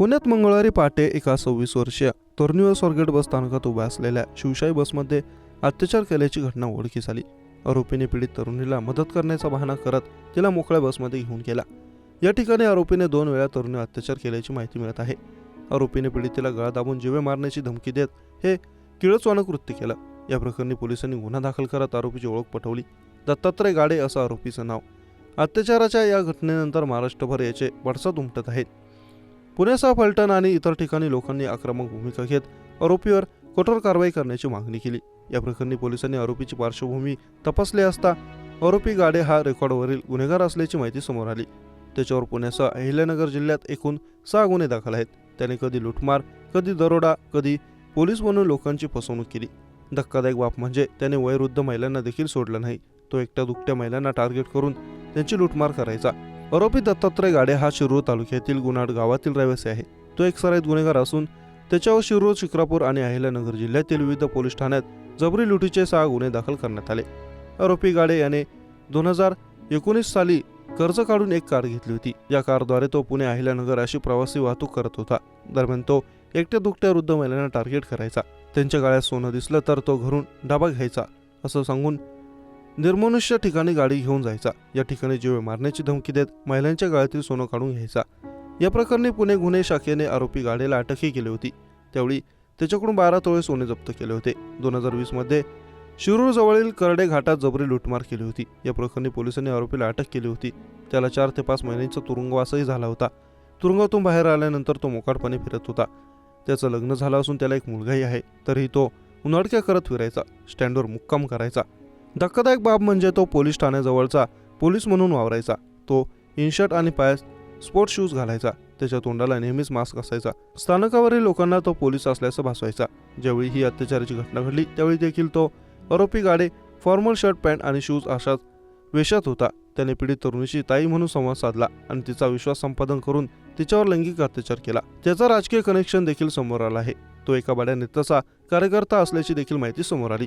पुण्यात मंगळवारी पहाटे एका सव्वीस वर्षीय तरुणीवर स्वारगेट बस स्थानकात उभ्या असलेल्या शिवशाही बसमध्ये अत्याचार केल्याची घटना उघडकीस आली आरोपीने पीडित तरुणीला मदत करण्याचा बहाणा करत तिला मोकळ्या बसमध्ये घेऊन गेला. या ठिकाणी आरोपीने दोन वेळा तरुणीवर अत्याचार केल्याची माहिती मिळत आहे. आरोपीने पीडितेला गळा दाबून जीवे मारण्याची धमकी देत हे किळचवाणं कृत्य केलं. या प्रकरणी पोलिसांनी गुन्हा दाखल करत आरोपीची ओळख पटवली. दत्तात्रय गाडे असं आरोपीचं नाव. अत्याचाराच्या या घटनेनंतर महाराष्ट्रभर याचे पडसाद उमटत आहेत. पुण्यासह फलटण आणि इतर ठिकाणी लोकांनी आक्रमक भूमिका घेत आरोपीवर कठोर कारवाई करण्याची मागणी केली. या प्रकरणी पोलिसांनी आरोपीची पार्श्वभूमी तपासली असता आरोपी गाडे हा रेकॉर्डवरील गुन्हेगार असल्याची माहिती समोर आली. त्याच्यावर पुण्यासह अहिल्यानगर जिल्ह्यात एकूण सहा गुन्हे दाखल आहेत. त्याने कधी लुटमार कधी दरोडा कधी पोलीस बनून लोकांची फसवणूक केली. धक्कादायक बाप म्हणजे त्याने वयोवृद्ध महिलांना देखील सोडलं नाही. तो एकट्या दुकट्या महिलांना टार्गेट करून त्यांची लुटमार करायचा. आरोपी दत्तात्रय गाडे हा शिरूर तालुक्यातील गुनाड गावातील रहिवासी आहे. तो एक सराईत गुन्हेगार असून त्याच्यावर शिरूर शिक्रापूर आणि अहिल्यानगर जिल्ह्यातील विविध पोलीस ठाण्यात जबरी लुटीचे सहा गुन्हे दाखल करण्यात आले. आरोपी गाडे याने दोन हजार एकोणीस साली कर्ज काढून एक कार घेतली होती. या कारद्वारे तो पुणे अहिल्यानगर अशी प्रवासी वाहतूक करत होता. दरम्यान तो एकट्या दुकट्या वृद्ध महिलांना टार्गेट करायचा. त्यांच्या गाळ्यात सोनं दिसलं तर तो घरून डाबा घ्यायचा असं सांगून निर्मनुष्य ठिकाणी गाडी घेऊन जायचा. या ठिकाणी जीवे मारण्याची धमकी देत महिलांच्या गाळ्यातील सोनं काढून घ्यायचा. या प्रकरणी पुणे गुन्हे शाखेने आरोपी गाडीला अटकही केली होती. त्यावेळी त्याच्याकडून बारा तोळे सोने जप्त केले होते. दोन हजार वीसमध्ये शिरूर जवळील करडे घाटात जबरी लुटमार केली होती. या प्रकरणी पोलिसांनी आरोपीला अटक केली होती. त्याला चार ते पाच महिन्यांचा तुरुंगवासही झाला होता. तुरुंगातून बाहेर आल्यानंतर तो मोकाटपणे फिरत होता. त्याचं लग्न झालं असून त्याला एक मुलगाही आहे. तरीही तो उन्हाडक्या करत फिरायचा. स्टँडवर मुक्काम करायचा. धक्कादायक बाब म्हणजे तो पोलीस ठाण्याजवळचा पोलीस म्हणून वावरायचा. तो इनशर्ट आणि पायात स्पोर्ट्स शूज घालायचा. त्याच्या तोंडाला नेहमीच मास्क असायचा. स्थानकावरील लोकांना तो पोलीस असल्याचं भासवायचा. ज्यावेळी ही अत्याचाराची घटना घडली त्यावेळी देखील तो आरोपी गाडे फॉर्मल शर्ट पॅन्ट आणि शूज अशाच वेशात होता. त्याने पीडित तरुणीशी ताई म्हणून संवाद साधला आणि तिचा विश्वास संपादन करून तिच्यावर लैंगिक अत्याचार केला. त्याचा राजकीय कनेक्शन देखील समोर आला आहे. तो एका बड्या नेत्याचा कार्यकर्ता असल्याची देखील माहिती समोर आली.